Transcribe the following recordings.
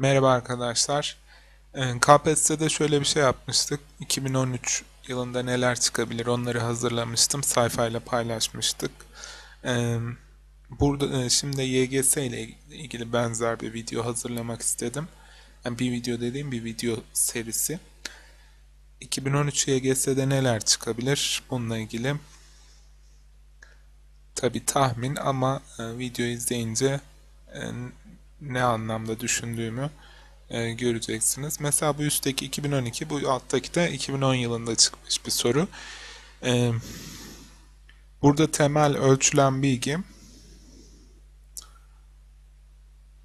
Merhaba arkadaşlar. Ee, KPSS'de şöyle bir şey yapmıştık. 2013 yılında neler çıkabilir onları hazırlamıştım. Sayfayla paylaşmıştık. Ee, Burada e, şimdi YGS ile ilgili benzer bir video hazırlamak istedim. Yani bir video dediğim bir video serisi. 2013 YGS'de neler çıkabilir? Bununla ilgili tabi tahmin ama e, video izleyince e, ne anlamda düşündüğümü e, göreceksiniz. Mesela bu üstteki 2012, bu alttaki de 2010 yılında çıkmış bir soru. E, burada temel ölçülen bilgi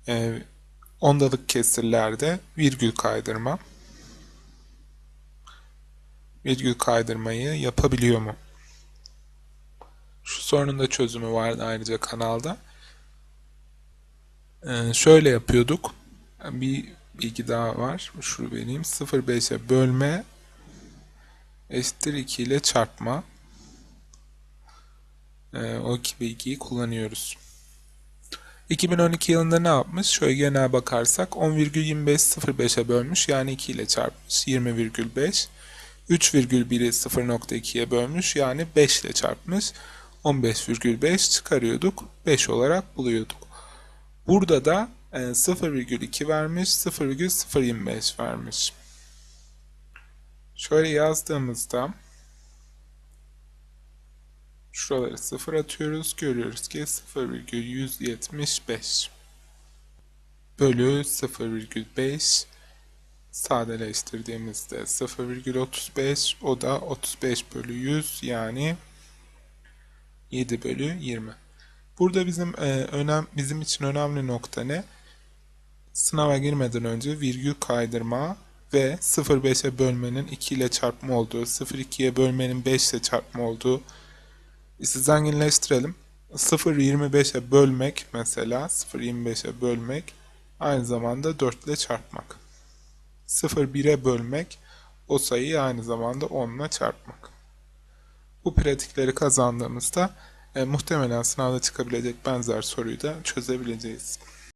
e, ondalık kesirlerde virgül kaydırma. Virgül kaydırmayı yapabiliyor mu? Şu sorunun da çözümü vardı ayrıca kanalda. Ee, şöyle yapıyorduk. Bir bilgi daha var. Şunu vereyim. 0,5'e bölme eşittir 2 ile çarpma. Ee, o iki bilgiyi kullanıyoruz. 2012 yılında ne yapmış? Şöyle genel bakarsak 10,25 0,5'e bölmüş yani 2 ile çarpmış 20,5. 3,1'i 0,2'ye bölmüş yani 5 ile çarpmış. 15,5 çıkarıyorduk. 5 olarak buluyorduk. Burada da e, 0,2 vermiş, 0,025 vermiş. Şöyle yazdığımızda şuraları 0 atıyoruz. Görüyoruz ki 0,175 bölü 0,5 sadeleştirdiğimizde 0,35 o da 35 bölü 100 yani 7 bölü 20. Burada bizim e, önem bizim için önemli nokta ne? Sınava girmeden önce virgül kaydırma ve 0,5'e bölmenin 2 ile çarpma olduğu, 0,2'ye bölmenin 5 ile çarpma olduğu. İşte zenginleştirelim. 0,25'e bölmek mesela 0,25'e bölmek aynı zamanda 4 ile çarpmak. 0,1'e bölmek o sayıyı aynı zamanda 10 ile çarpmak. Bu pratikleri kazandığımızda e, muhtemelen sınavda çıkabilecek benzer soruyu da çözebileceğiz.